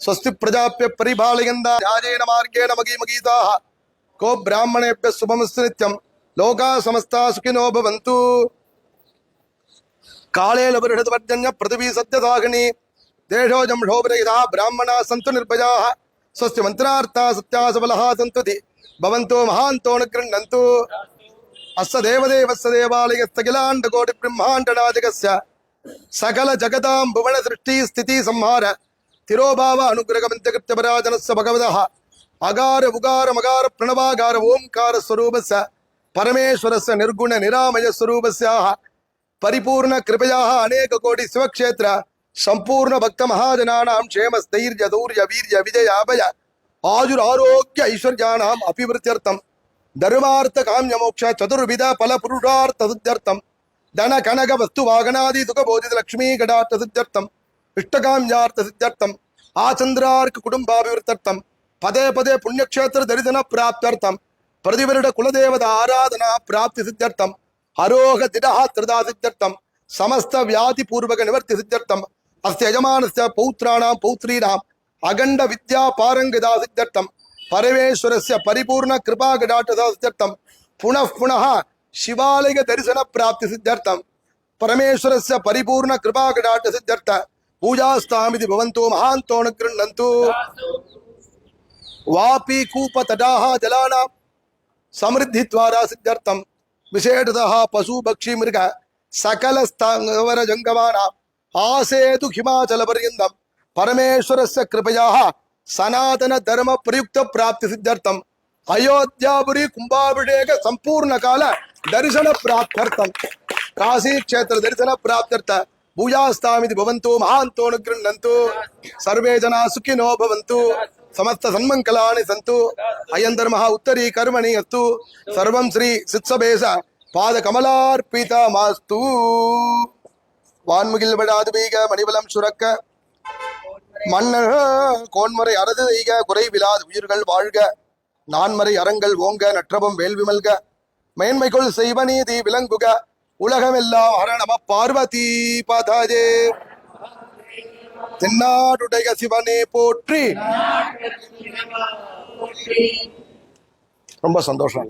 स्वस्ति प्रजाप्य परिभालयन्दा राजेन मार्गेण मगीमगीताः को ब्राह्मणेभ्यः शुभमस्तु नित्यं लोकाः समस्ता सुखिनो भवन्तु कालेन वर्षद्वर्जन्य पृथिवी सत्यसागिनी देशोजं शोभरहितः ब्राह्मणाः सन्तु निर्भयाः स्वस्य मन्त्रार्थाः सत्याः सबलः सन्तु ते भवन्तो महान्तो न गृह्णन्तु अस्य देवदेवस्य देवालयस्तखिलाण्डकोटिब्रह्माण्डनादिकस्य सकल जगतां திரோபாவ அனுகிரகமந்தகிருத்தபராஜனஸ்ஸ பகவதா அகார உகார மகார பிரணவாகார ஓம்கார ஸ்வரூபஸ பரமேஸ்வரஸ நிர்குண நிராமய ஸ்வரூபஸ்யாக பரிபூர்ண கிருபையாக அநேக கோடி சிவக்ஷேத்திர சம்பூர்ண பக்த மகாஜனானாம் க்ஷேம ஸ்தைர்ய தௌர்ய வீர்ய விஜயாபய ஆயுர் ஆரோக்கிய ஐஸ்வர்யானாம் அபிவிருத்தியர்த்தம் தர்மார்த்த காமிய மோட்ச சதுர்வித பல புருஷார்த்த சித்தியர்த்தம் தன கனக வஸ்து வாகனாதி சுகபோஜித லக்ஷ்மி கடார்த்த சித்தியர்த்தம் वागनादि सुख बोधित लक्ष्मी कटाट्ट सिद्ध्यर्थम् इष्टकाम्यार्थ सिद्ध्यर्थम् आचन्द्रार्क कुटुम्बाभिवृद्धर्थं पदे पदे पुण्यक्षेत्र दर्शन प्राप्त्यर्थं प्रतिवर्ष कुलदेवता आराधना प्राप्ति सिद्ध्यर्थं हरोह दिडः त्रिदा सिद्ध्यर्थं समस्त व्याधि पूर्वक निवर्ति सिद्ध्यर्थम् अस्य यजमानस्य पौत्राणां पौत्रीणाम् अखण्ड विद्या पारङ्गदा सिद्ध्यर्थं परमेश्वरस्य परिपूर्ण कृपा कटाक्षदा सिद्ध्यर्थं पुनः पुनः शिवालय दर्शन प्राप्ति सिद्ध्यर्थं परमेश्वरस्य परिपूर्ण कृपा कटाक्ष பூஜாஸ்தாமிதி பவந்தோ மகாந்தோணு கிருண்ணந்தோ வாபி கூப தடாக ஜலானாம் சமிருத்தி துவாரா சித்தர்த்தம் விசேஷதா பசு பக்ஷி மிருக சகல ஸ்தவர ஜங்கமானாம் ஆசேது ஹிமாச்சல பர்யந்தம் பரமேஸ்வரஸ்ய கிருபையாக சனாதன தர்ம பிரயுக்த பிராப்தி சித்தர்த்தம் அயோத்தியாபுரி கும்பாபிஷேக சம்பூர்ண கால தரிசன பிராப்தர்த்தம் காசி கஷேத்திர தரிசன பிராப்தர்த்த பூயாஸ்தாமிதி பவந்து மகாந்தோனுக்கிரம் நந்து சர்வே ஜனா சுக்கினோ பவந்து சமஸ்த சன்மங்கலானி சந்து அயந்தர்மஹா உத்தரி கர்மணி அஸ்து சர்வம் ஸ்ரீ சித்சபேச பாத கமலார்பிதா மாஸ்து வான்முகில் விடாது பீக மணிபலம் சுரக்க மன்னர் கோன்முறை அறது செய்க குறைவிலாது உயிர்கள் வாழ்க। நான்மறை அறங்கள் ஓங்க நற்றபம் வேள்விமல்க மேன்மைக்குள் செய்வ விளங்குக। உலகமெல்லாம் ஹர நம பார்வதி பதஜே. தென்னாடுடைய சிவனே போற்றி. ரொம்ப சந்தோஷம்